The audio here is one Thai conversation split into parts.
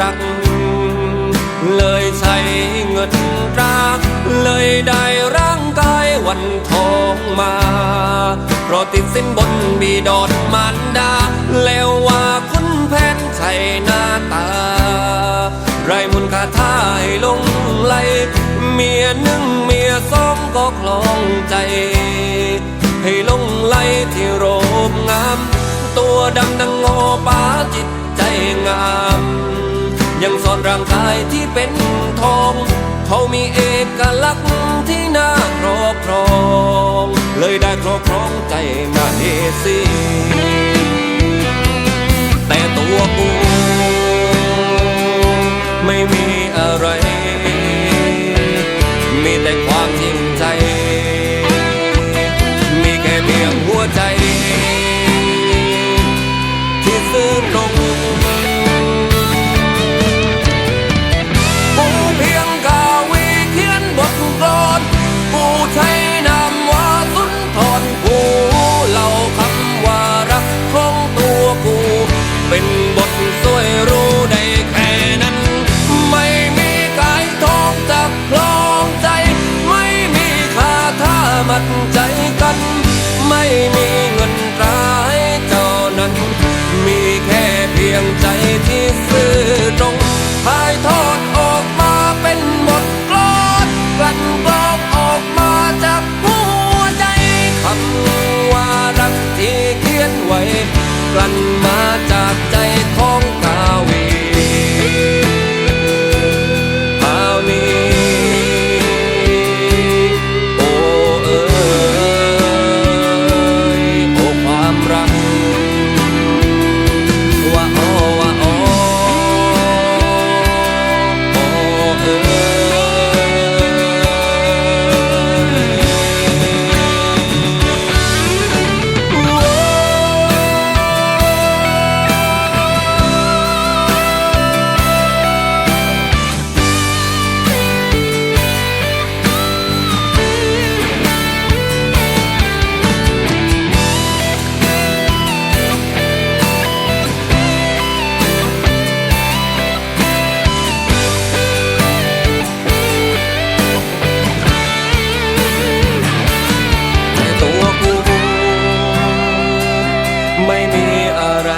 รัก เลยใช้เงินตราเลยได้ร่างกายวันทองมา เพราะติดสินบนบีดอนมารดา แล้วว่าคุณแผนใช่หน้าตา ไรมุนคาท่าให้ลงไหลเมียหนึ่งเมียสองก็คลองใจ ให้ลงไหลที่โรงงาม ตัวดำดัง ร่างกายที่เป็นทอง เขามีเอกลักษณ์ที่น่าครอบครอง เลยได้ครอบครองใจมาเฮซีแต่ตัวกู ไม่มีอะไร ยงใจที่ซื่อตรงถ่ายทอดออกมาเป็นหมดกลอนกลั่นกรองออกมาจากหัวใจคำว่ารักที่เขียนไว้กลั่น ไม่มีอะไร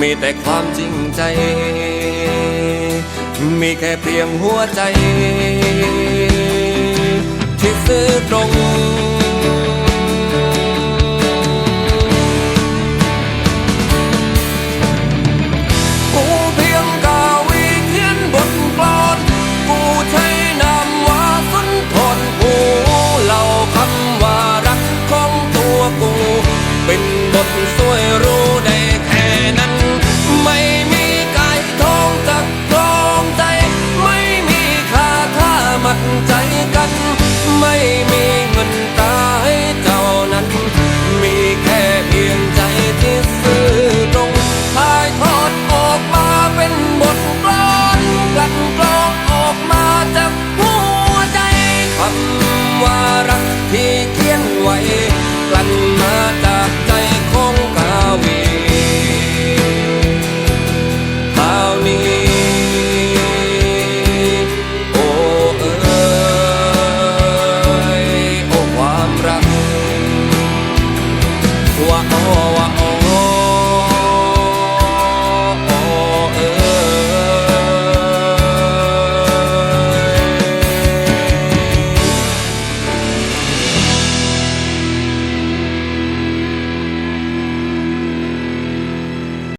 มีแต่ความจริงใจ มีแค่เพียงหัวใจ วารักที่เขียนไว้กลั่นมาจากใจของกาวีคราวนี้ โอ้เอ๋ยโอ้ความรักว่าอ๋อ